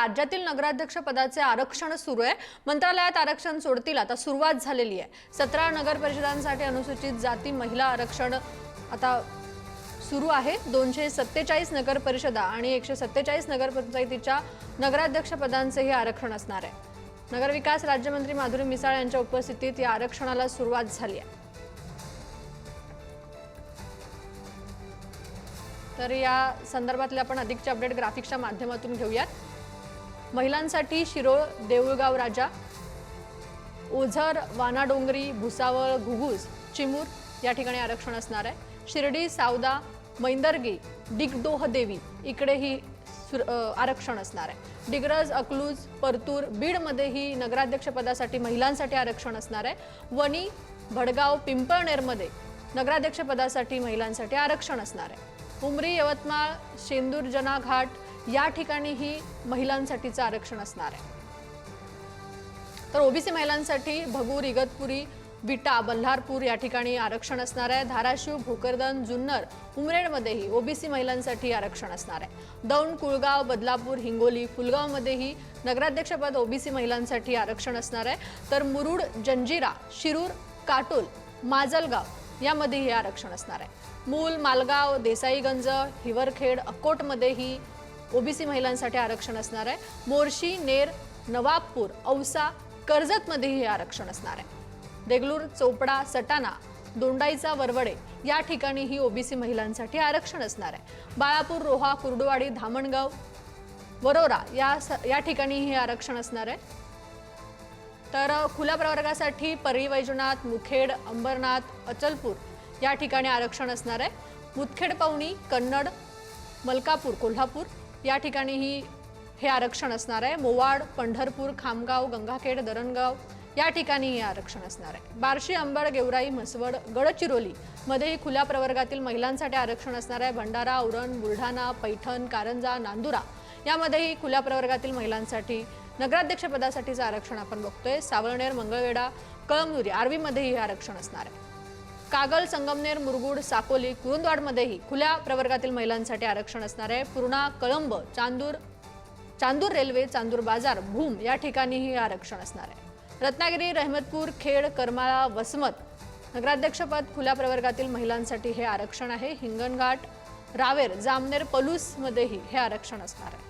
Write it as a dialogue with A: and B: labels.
A: राज्यातील नगराध्यक्ष पदाचे आरक्षण सुरू आहे. मंत्रालयात आरक्षण सोडतील. आता सुरुवात झालेली आहे. सतरा नगर परिषदांसाठी अनुसूचित जाती महिला आरक्षण आता सुरू आहे. दोनशे सत्तेचाळीस नगर परिषदा आणि एकशे सत्तेचाळीस नगरपंचायतीच्या नगराध्यक्ष पदांचे हे आरक्षण असणार आहे. नगरविकास राज्यमंत्री माधुरी मिसाळ यांच्या उपस्थितीत या आरक्षणाला सुरुवात झाली आहे. तर या संदर्भातले आपण अधिकचे अपडेट ग्राफिक्सच्या माध्यमातून घेऊयात. महिलांसाठी शिरोळ देऊळगाव राजा ओझर वानाडोंगरी भुसावळ घुगुस चिमूर या ठिकाणी आरक्षण असणार आहे. शिर्डी सावदा मैंदर्गी डिगडोह देवी इकडेही सुर- आरक्षण असणार आहे. डिग्रज अकलूज परतूर बीडमध्येही नगराध्यक्षपदासाठी महिलांसाठी आरक्षण असणार आहे. वणी भडगाव पिंपळनेरमध्ये नगराध्यक्षपदासाठी महिलांसाठी आरक्षण असणार आहे. उमरी यवतमाळ शेंदूरजना घाट या ठिकाणीही महिलांसाठीचं आरक्षण असणार आहे. तर ओबीसी महिलांसाठी भगूर इगतपुरी विटा बल्हारपूर या ठिकाणी आरक्षण असणार आहे. धाराशिव भोकरदन जुन्नर उमरेडमध्येही ओबीसी महिलांसाठी आरक्षण असणार आहे. दौंड कुळगाव बदलापूर हिंगोली फुलगावमध्येही नगराध्यक्षपद ओबीसी महिलांसाठी आरक्षण असणार आहे. तर मुरुड जंजिरा शिरूर काटोल माजलगाव यामध्ये हे आरक्षण असणार आहे. मूल मालगाव देसाईगंज हिवरखेड अकोटमध्येही ओबीसी महिलांसाठी आरक्षण असणार आहे. मोर्शी नेर नवाबपूर औसा कर्जतमध्येही हे आरक्षण असणार आहे. देगलूर चोपडा सटाणा दोंडाईचा वरवडे या ठिकाणीही ओबीसी महिलांसाठी आरक्षण असणार आहे. बाळापूर रोहा कुर्डुवाडी धामणगाव वरोरा या स- या ठिकाणी हे आरक्षण असणार आहे. तर खुल्या प्रवर्गासाठी परळी वैजनाथ मुखेड अंबरनाथ अचलपूर या ठिकाणी आरक्षण असणार आहे. मुदखेड पवनी कन्नड मलकापूर कोल्हापूर या ठिकाणीही हे आरक्षण असणार आहे. मोवाड पंढरपूर खामगाव गंगाखेड दरणगाव या ठिकाणी हे आरक्षण असणार आहे. बार्शी अंबड गेवराई म्हसवड गडचिरोली मध्येही खुल्या प्रवर्गातील महिलांसाठी आरक्षण असणार आहे. भंडारा उरण बुलढाणा पैठण कारंजा नांदुरा यामध्येही खुल्या प्रवर्गातील महिलांसाठी नगराध्यक्षपदासाठीचं आरक्षण आपण बघतोय. सावळनेर मंगळवेढा कळमनुरी आर्वीमध्येही हे आरक्षण असणार आहे. कागल संगमनेर मुरगुड साकोली कुरुंदवाडमध्येही खुल्या प्रवर्गातील महिलांसाठी आरक्षण असणार आहे. पूर्णा कळंब चांदूर चांदूर रेल्वे चांदूर बाजार भूम या ठिकाणीही आरक्षण असणार आहे. रत्नागिरी रहमतपूर खेड करमाळा वसमत नगराध्यक्षपद खुल्या प्रवर्गातील महिलांसाठी हे आरक्षण आहे. हिंगणघाट रावेर जामनेर पलूसमध्येही हे आरक्षण असणार आहे.